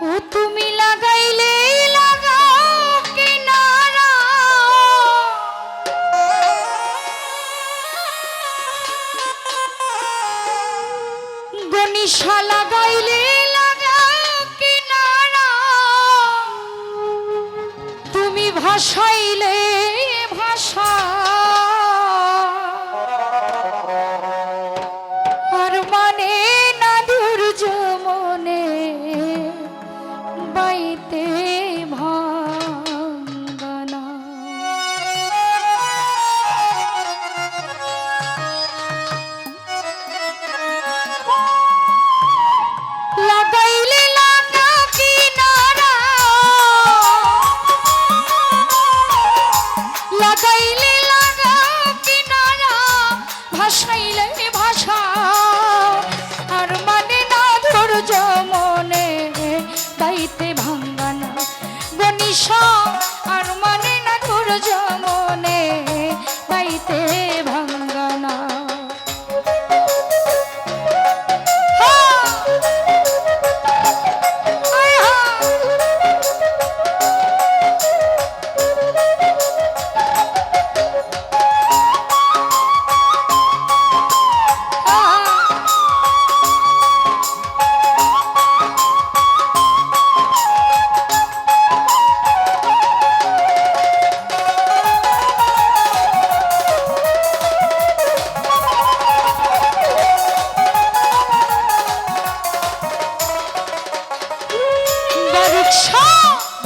ও তুমি লাগাইলে লাগাইলে কিনারা তুমি ভাসাইলে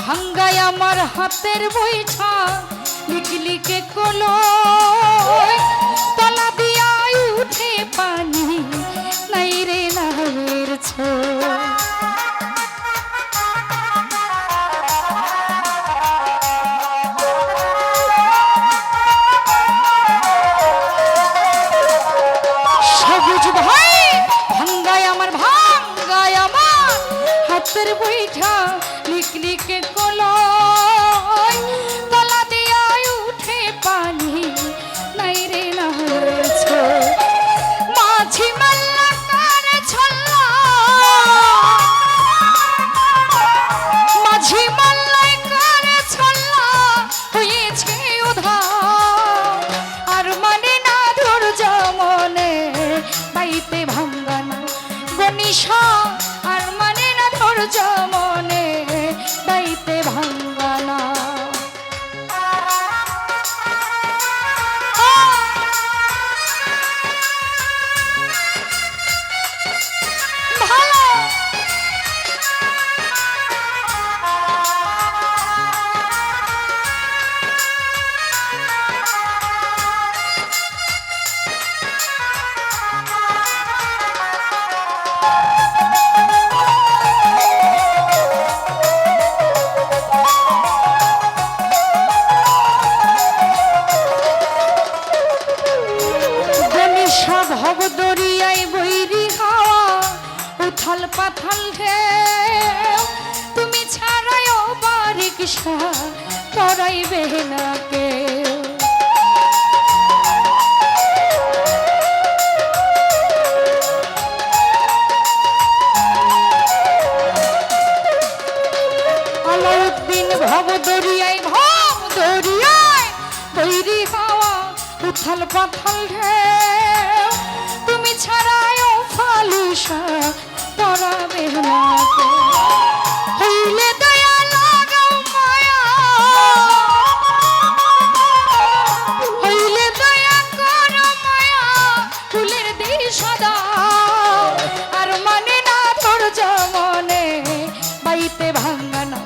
ভাঙ্গায় আমার হাতের বইছা লিখলিকে কলো। তলা দিয়া উঠে পানি, নাই রে নাহের ছো। সবুজ ভাই, ভাঙ্গায় আমার ভাঙ্গায় আমার হাতের বৈঠা। লিকলিকে কলয়, তলা দিয়া উঠে পানি, নাই রে না হয়েছে মাঝি মাল্লা কার ছল্লা। মাঝি মাল্লাই ছল্লা করাইবে না কেউ আলাউদ্দিন ভব দরিয়ায় ভব বৈরি হাওয়া, উথাল পাথাল তুমি ছাড়াও ফালুসা তরাবে না মনে বাইতে ভাঙ্গানো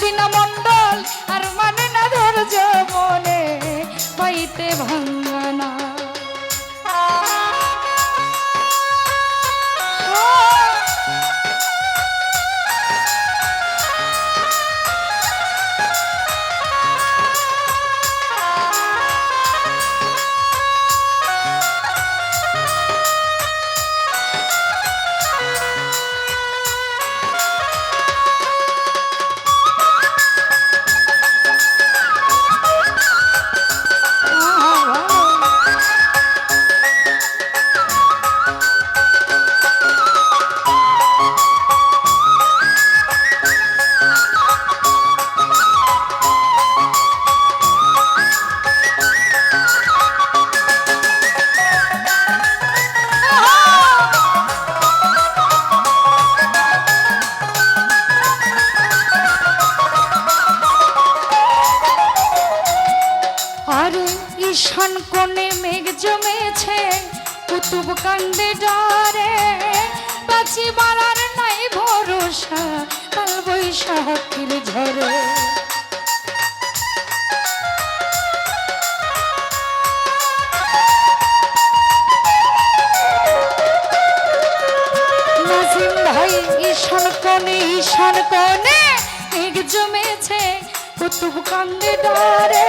দিনমণ্ডল আর মানে না ধৈর্য মনে বাইতে ভাঙ্গানা ঈশান কোণে মেঘ জমেছে, কুতুব কান্দে ডরে। পাচি মারার নাই ভরসা কাল বৈশাখীর ঝরে। ঈশান কোণে ঈশান কোণে মেঘ জমেছে, কুতুব কান্দে ডরে।